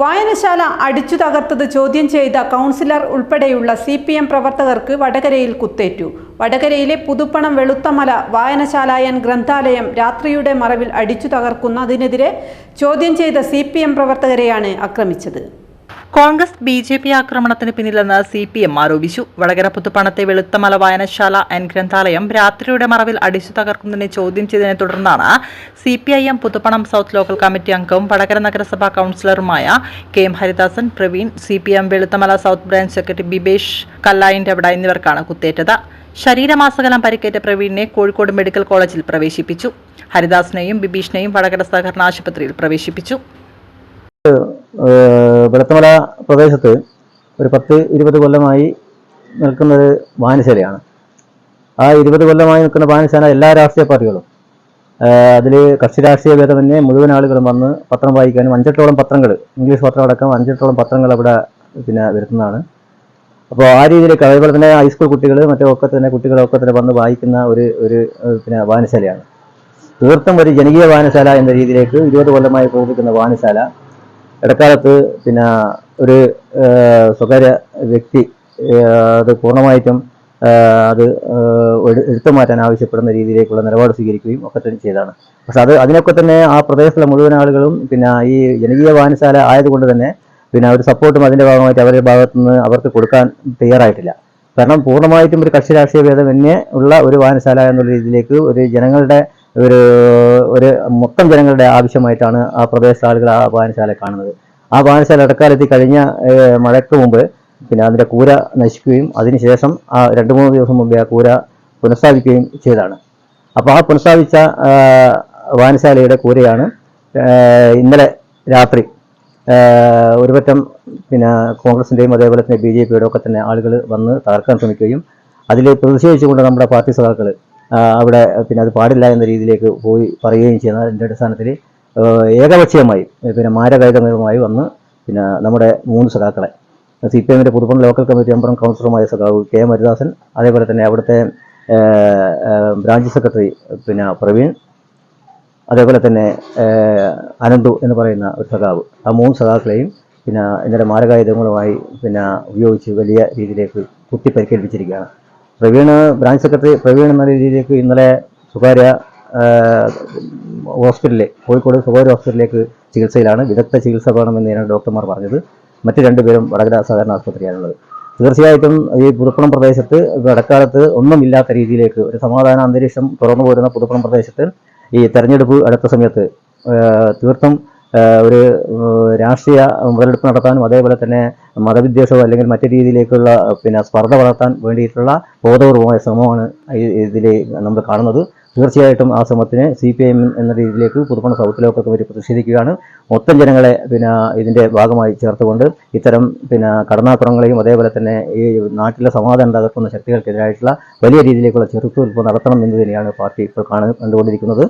വായനശാല അടിച്ചു തകർത്തത് ചോദ്യം ചെയ്ത കൗൺസിലർ ഉൾപ്പെടെയുള്ള സി പി എം പ്രവർത്തകർക്ക് വടകരയിൽ കുത്തേറ്റു. വടകരയിലെ പുതുപ്പണം വെളുത്തമല വായനശാലായൻ ഗ്രന്ഥാലയം രാത്രിയുടെ മറവിൽ അടിച്ചു തകർക്കുന്നതിനെതിരെ ചോദ്യം ചെയ്ത സി പ്രവർത്തകരെയാണ് ആക്രമിച്ചത്. കോൺഗ്രസ് ബി ജെ പി ആക്രമണത്തിന് പിന്നിലെന്ന് സി പി എം ആരോപിച്ചു. വടകര പുത്തുപ്പണത്തെ വെളുത്തമല വായനശാല എൻ ഗ്രന്ഥാലയം രാത്രിയുടെ മറവിൽ അടിച്ചു തകർക്കുന്നതിനെ ചോദ്യം ചെയ്തതിനെ തുടർന്നാണ് C P I M Puthuppanam south local committee അംഗവും വടകര നഗരസഭാ കൌൺസിലറുമായ K M Haridasan Praveen C P M Veluthamala south branch secretary Bibesh Kallayintavida എന്നിവർക്കാണ് കുത്തേറ്റത്. ശരീരമാസകലം പരിക്കേറ്റ പ്രവീണിനെ കോഴിക്കോട് മെഡിക്കൽ കോളേജിൽ പ്രവേശിപ്പിച്ചു. ഹരിദാസിനെയും ബിബീഷിനെയും വടകര സഹകരണ ആശുപത്രിയിൽ പ്രവേശിപ്പിച്ചു. ഏഹ് വെളുത്തമല പ്രദേശത്ത് ഒരു പത്ത് ഇരുപത് കൊല്ലമായി നിൽക്കുന്നത് വായനശാലയാണ് ആ ഇരുപത് കൊല്ലമായി നിൽക്കുന്ന വായനശാല എല്ലാ രാഷ്ട്രീയ പാർട്ടികളും. അതിൽ കക്ഷി രാഷ്ട്രീയ ഭേദമന്യേ മുഴുവൻ ആളുകളും വന്ന് പത്രം വായിക്കാനും അഞ്ചെട്ടോളം പത്രങ്ങൾ ഇംഗ്ലീഷ് പത്രം അടക്കം അഞ്ചെട്ടോളം പത്രങ്ങൾ അവിടെ പിന്നെ വരുത്തുന്നതാണ്. അപ്പോൾ ആ രീതിയിലേക്ക് അതേപോലെ തന്നെ ഹൈസ്കൂൾ കുട്ടികൾ മറ്റേ ഒക്കെ തന്നെ കുട്ടികളൊക്കെ തന്നെ വന്ന് വായിക്കുന്ന ഒരു ഒരു പിന്നെ വായനശാലയാണ് തീർത്തും ഒരു ജനകീയ വായനശാല എന്ന രീതിയിലേക്ക് ഇരുപത് കൊല്ലമായി പ്രവർത്തിക്കുന്ന വായനശാല ഇടക്കാലത്ത് പിന്നെ ഒരു സ്വകാര്യ വ്യക്തി അത് പൂർണമായിട്ടും അത് എടുത്തു മാറ്റാൻ ആവശ്യപ്പെടുന്ന രീതിയിലേക്കുള്ള നിലപാട് സ്വീകരിക്കുകയും ഒക്കെ തന്നെ ചെയ്തതാണ്. പക്ഷെ അത് അതിനൊക്കെ തന്നെ ആ പ്രദേശത്തിലെ മുഴുവൻ ആളുകളും പിന്നെ ഈ ജനകീയ വായനശാല ആയതുകൊണ്ട് തന്നെ പിന്നെ ഒരു സപ്പോർട്ടും അതിന്റെ ഭാഗമായിട്ട് അവരുടെ ഭാഗത്തു നിന്ന് അവർക്ക് കൊടുക്കാൻ തയ്യാറായിട്ടില്ല. കാരണം പൂർണമായിട്ടും ഒരു കക്ഷി രാഷ്ട്രീയ ഭേദമന്യേ ഉള്ള ഒരു വായനശാല എന്നുള്ള രീതിയിലേക്ക് ഒരു ജനങ്ങളുടെ ഒരു ഒരു മൊത്തം ജനങ്ങളുടെ ആവശ്യമായിട്ടാണ് ആ പ്രദേശ ആളുകൾ ആ വായനശാല കാണുന്നത്. ആ വായനശാല ഇടക്കാലത്ത് കഴിഞ്ഞ മഴയ്ക്ക് മുമ്പ് പിന്നെ അതിന്റെ കൂര നശിക്കുകയും അതിനുശേഷം ആ രണ്ട് മൂന്ന് ദിവസം മുമ്പേ ആ കൂര പുനഃസ്ഥാപിക്കുകയും ചെയ്തതാണ്. അപ്പോൾ ആ പുനഃസ്ഥാപിച്ച വായനശാലയുടെ കൂരയാണ് ഇന്നലെ രാത്രി ഒരുപറ്റം പിന്നെ കോൺഗ്രസിന്റെയും അതേപോലെ തന്നെ ബി ജെ പിയുടെ ഒക്കെ തന്നെ ആളുകൾ വന്ന് തകർക്കാൻ ശ്രമിക്കുകയും അതിൽ പ്രതിഷേധിച്ചുകൊണ്ട് നമ്മുടെ പാർട്ടി സഖാക്കൾ അവിടെ പിന്നെ അത് പാടില്ല എന്ന രീതിയിലേക്ക് പോയി പറയുകയും ചെയ്യുന്ന അതിന്റെ അടിസ്ഥാനത്തിൽ ഏകപക്ഷീയമായി പിന്നെ മാരകായുധങ്ങളുമായി വന്ന് പിന്നെ നമ്മുടെ മൂന്ന് സഖാക്കളെ സി പി എമ്മിന്റെ പുതുപ്പണ ലോക്കൽ കമ്മിറ്റി മെമ്പറും കൗൺസിലറുമായ സഖാവ് കെ എം ഹരിദാസൻ അതേപോലെ തന്നെ അവിടുത്തെ ബ്രാഞ്ച് സെക്രട്ടറി പിന്നെ പ്രവീൺ അതേപോലെ തന്നെ അനന്തു എന്ന് പറയുന്ന ഒരു സഖാവ്. ആ മൂന്ന് സഖാക്കളെയും പിന്നെ ഇന്നലെ മാരകായുധങ്ങളുമായി പിന്നെ ഉപയോഗിച്ച് വലിയ രീതിയിലേക്ക് കുത്തി പരിക്കേൽപ്പിച്ചിരിക്കുകയാണ് പ്രവീണ് ബ്രാഞ്ച് സെക്രട്ടറി പ്രവീൺ എന്ന രീതിയിലേക്ക് ഇന്നലെ സ്വകാര്യ ഹോസ്പിറ്റലിൽ കോഴിക്കോട് സ്വകാര്യ ഹോസ്പിറ്റലിലേക്ക് ചികിത്സയിലാണ് വിദഗ്ധ ചികിത്സ വേണമെന്നാണ് ഡോക്ടർമാർ പറഞ്ഞത്. മറ്റ് രണ്ടുപേരും വടകര സഹകരണ ആശുപത്രിയാണുള്ളത് തീർച്ചയായിട്ടും ഈ പുതുപ്പണം പ്രദേശത്ത് ഇടക്കാലത്ത് ഒന്നുമില്ലാത്ത രീതിയിലേക്ക് ഒരു സമാധാന അന്തരീക്ഷം തുറന്നു പോരുന്ന പുതുപ്പണം പ്രദേശത്ത് ഈ തെരഞ്ഞെടുപ്പ് അടുത്ത സമയത്ത് തീർത്തും ഒരു രാഷ്ട്രീയ മുതലെടുപ്പ് നടത്താനും അതേപോലെ തന്നെ മതവിദ്വേഷവും അല്ലെങ്കിൽ മറ്റു രീതിയിലേക്കുള്ള പിന്നെ സ്പർദ്ധ വളർത്താൻ വേണ്ടിയിട്ടുള്ള ബോധപൂർവമായ ശ്രമമാണ് ഇതിൽ നമ്മൾ കാണുന്നത്. തീർച്ചയായിട്ടും ആ ശ്രമത്തിന് സി പി എം എന്ന രീതിയിലേക്ക് പുതുപ്പണ സൗത്ത് ലോക്കൽ കമ്മിറ്റി പ്രതിഷേധിക്കുകയാണ്. മൊത്തം ജനങ്ങളെ പിന്നെ ഇതിന്റെ ഭാഗമായി ചേർത്തുകൊണ്ട് ഇത്തരം പിന്നെ കടന്നാക്രമങ്ങളെയും അതേപോലെ തന്നെ ഈ നാട്ടിലെ സമാധാനം തകർക്കുന്ന ശക്തികൾക്കെതിരായിട്ടുള്ള വലിയ രീതിയിലേക്കുള്ള ചെറുത്തുനിൽപ്പ് നടത്തണം എന്ന് തന്നെയാണ് പാർട്ടി ഇപ്പോൾ കാണു കണ്ടുകൊണ്ടിരിക്കുന്നത്.